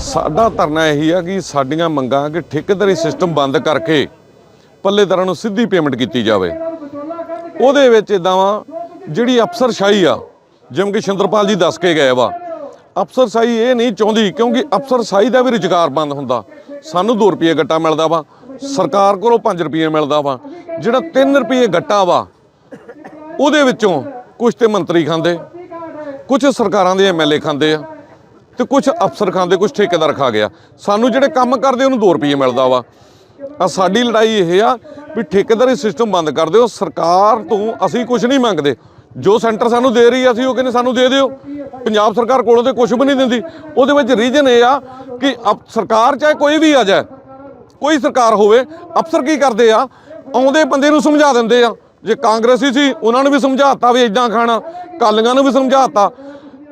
ਸਾਡਾ ਧਰਨਾ ਇਹੀ ਆ ਕਿ ਸਾਡੀਆਂ ਮੰਗਾਂ ਕਿ ਠੇਕੇਦਾਰੀ ਸਿਸਟਮ ਬੰਦ ਕਰਕੇ ਪੱਲੇਦਾਰਾਂ ਨੂੰ ਸਿੱਧੀ ਪੇਮੈਂਟ ਕੀਤੀ ਜਾਵੇ। ਉਹਦੇ ਵਿੱਚ ਇਦਾਂ ਵਾ, ਜਿਹੜੀ ਅਫਸਰਸ਼ਾਹੀ ਆ, ਜਿਵੇਂ ਕਿ ਸ਼ਿੰਦਰਪਾਲ ਜੀ ਦੱਸ ਕੇ ਗਏ ਵਾ, ਅਫਸਰਸ਼ਾਹੀ ਇਹ ਨਹੀਂ ਚਾਹੁੰਦੀ ਕਿਉਂਕਿ ਅਫਸਰਸ਼ਾਹੀ ਦਾ ਵੀ ਰੁਜ਼ਗਾਰ ਬੰਦ ਹੁੰਦਾ। ਸਾਨੂੰ 2 ਰੁਪਏ ਗੱਟਾ ਮਿਲਦਾ ਵਾ, ਸਰਕਾਰ ਕੋਲੋਂ 5 ਰੁਪਏ ਮਿਲਦਾ ਵਾ। ਜਿਹੜਾ 3 ਰੁਪਏ ਗੱਟਾ ਵਾ ਉਹਦੇ ਵਿੱਚੋਂ ਕੁਝ ਤੇ ਮੰਤਰੀ ਖਾਂਦੇ ਕੁਝ ਸਰਕਾਰਾਂ ਦੇ ਐਮਐਲਏ ਖਾਂਦੇ ਆ ਤੇ ਕੁਝ ਅਫਸਰ ਖਾਂਦੇ ਕੁਝ ਠੇਕੇਦਾਰ ਖਾ ਗਿਆ। ਸਾਨੂੰ ਜਿਹੜੇ ਕੰਮ ਕਰਦੇ, ਉਹਨੂੰ 2 ਰੁਪਏ ਮਿਲਦਾ ਵਾ। ਆ ਸਾਡੀ ਲੜਾਈ ਇਹ ਆ ਵੀ ਠੇਕੇਦਾਰੀ ਸਿਸਟਮ ਬੰਦ ਕਰ ਦਿਓ। ਸਰਕਾਰ ਤੋਂ ਅਸੀਂ ਕੁਝ ਨਹੀਂ ਮੰਗਦੇ। ਜੋ ਸੈਂਟਰ ਸਾਨੂੰ ਦੇ ਰਹੀ ਆ, ਅਸੀਂ ਉਹ ਕਹਿੰਦੇ ਸਾਨੂੰ ਦੇ ਦਿਓ। ਪੰਜਾਬ ਸਰਕਾਰ ਕੋਲੋਂ ਤੇ ਕੁਝ ਵੀ ਨਹੀਂ ਦਿੰਦੀ। ਉਹਦੇ ਵਿੱਚ ਰੀਜਨ ਇਹ ਆ ਕਿ ਅਪ- ਸਰਕਾਰ ਚਾਹੇ ਕੋਈ ਵੀ ਆ ਜਾਏ, ਕੋਈ ਸਰਕਾਰ ਹੋਵੇ, ਅਫਸਰ ਕੀ ਕਰਦੇ ਆ? ਆਉਂਦੇ ਬੰਦੇ ਨੂੰ ਸਮਝਾ ਦਿੰਦੇ ਆ। ਜੇ ਕਾਂਗਰਸੀ ਸੀ, ਉਹਨਾਂ ਨੂੰ ਵੀ ਸਮਝਾਤਾ ਵੀ ਇਦਾਂ ਖਾਣਾ, ਕਾਲੀਆਂ ਨੂੰ ਵੀ ਸਮਝਾਤਾ।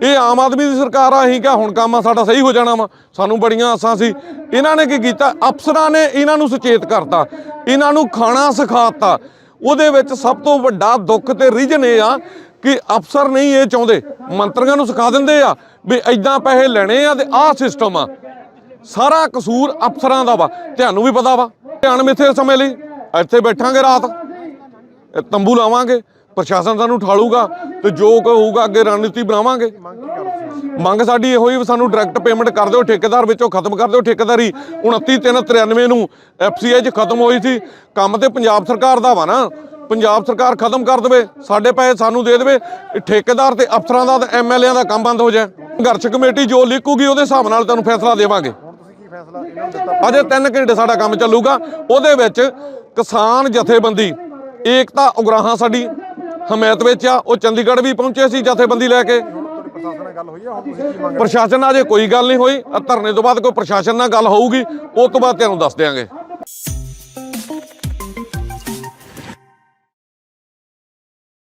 ਇਹ ਆਮ ਆਦਮੀ ਦੀ ਸਰਕਾਰ ਆ, ਅਸੀਂ ਕਿਹਾ ਹੁਣ ਕੰਮ ਆ, ਸਾਡਾ ਸਹੀ ਹੋ ਜਾਣਾ ਵਾ। ਸਾਨੂੰ ਬੜੀਆਂ ਆਸਾਂ ਸੀ। ਇਹਨਾਂ ਨੇ ਕੀ ਕੀਤਾ? ਅਫਸਰਾਂ ਨੇ ਇਹਨਾਂ ਨੂੰ ਸੁਚੇਤ ਕਰਤਾ। ਇਹਨਾਂ ਨੂੰ ਖਾਣਾ ਸਿਖਾਤਾ। ਉਹਦੇ ਵਿੱਚ ਸਭ ਤੋਂ ਵੱਡਾ ਦੁੱਖ ਤੇ ਰੀਜਨ ਇਹ ਆ ਕਿ ਅਫਸਰ ਨਹੀਂ ਇਹ ਚਾਹੁੰਦੇ। ਮੰਤਰੀਆਂ ਨੂੰ ਸਿਖਾ ਦਿੰਦੇ ਆ ਵੀ ਇਦਾਂ ਪੈਸੇ ਲੈਣੇ ਆ ਤੇ ਆਹ ਸਿਸਟਮ ਆ। ਸਾਰਾ ਕਸੂਰ ਅਫਸਰਾਂ ਦਾ ਵਾ। ਤੁਹਾਨੂੰ ਵੀ ਪਤਾ ਵਾ। ਧਿਆਨ ਮਿੱਥੇ ਸਮੇਂ ਲਈ। ਇੱਥੇ ਬੈਠਾਂਗੇ ਰਾਤ। ਤੰਬੂ ਲਾਵਾਂਗੇ, ਪ੍ਰਸ਼ਾਸਨ ਸਾਨੂੰ ਠਾਲੂਗਾ ਤੇ ਜੋ ਕੁ ਹੋਊਗਾ ਅੱਗੇ ਰਣਨੀਤੀ ਬਣਾਵਾਂਗੇ। ਮੰਗ ਸਾਡੀ ਇਹੋ ਹੀ ਵੀ ਸਾਨੂੰ ਡਾਇਰੈਕਟ ਪੇਮੈਂਟ ਕਰ ਦਿਓ, ਠੇਕੇਦਾਰ ਵਿੱਚੋਂ ਖਤਮ ਕਰ ਦਿਓ। ਠੇਕੇਦਾਰੀ 29393 ਨੂੰ ਐਫਸੀਆਈ 'ਚ ਖਤਮ ਹੋਈ ਸੀ। ਕੰਮ ਤੇ ਪੰਜਾਬ ਸਰਕਾਰ ਦਾ ਵਾ ਨਾ। ਪੰਜਾਬ ਸਰਕਾਰ ਖਤਮ ਕਰ ਦੇਵੇ, ਸਾਡੇ ਪੈਸੇ ਸਾਨੂੰ ਦੇ ਦੇਵੇ। ਠੇਕੇਦਾਰ ਤੇ ਅਫਸਰਾਂ ਦਾ ਤੇ ਐਮਐਲਏਆਂ ਦਾ ਕੰਮ ਬੰਦ ਹੋ ਜਾਏ। ਸੰਘਰਸ਼ ਕਮੇਟੀ ਜੋ ਲਿਖੂਗੀ, ਉਹਦੇ ਹਿਸਾਬ ਨਾਲ ਤੁਹਾਨੂੰ ਫੈਸਲਾ ਦੇਵਾਂਗੇ। ਅਜੇ 3 ਘੰਟੇ ਸਾਡਾ ਕੰਮ ਚੱਲੂਗਾ। ਉਹਦੇ ਵਿੱਚ ਕਿਸਾਨ ਜਥੇਬੰਦੀ ਏਕਤਾ ਉਗਰਾਹਾਂ ਸਾਡੀ ਹਮਾਇਤ ਵਿੱਚ ਆ, ਉਹ ਚੰਡੀਗੜ੍ਹ ਵੀ ਪਹੁੰਚੇ ਸੀ ਜਥੇਬੰਦੀ ਲੈ ਕੇ। ਪ੍ਰਸ਼ਾਸਨ ਨਾਲ ਗੱਲ ਅਜੇ ਕੋਈ ਗੱਲ ਨਹੀਂ ਹੋਈ ਧਰਨੇ ਤੋਂ ਬਾਅਦ ਕੋਈ ਪ੍ਰਸ਼ਾਸਨ ਨਾਲ ਗੱਲ ਹੋਊਗੀ ਉਸ ਤੋਂ ਬਾਅਦ ਤੁਹਾਨੂੰ ਦੱਸ ਦਿਆਂਗੇ।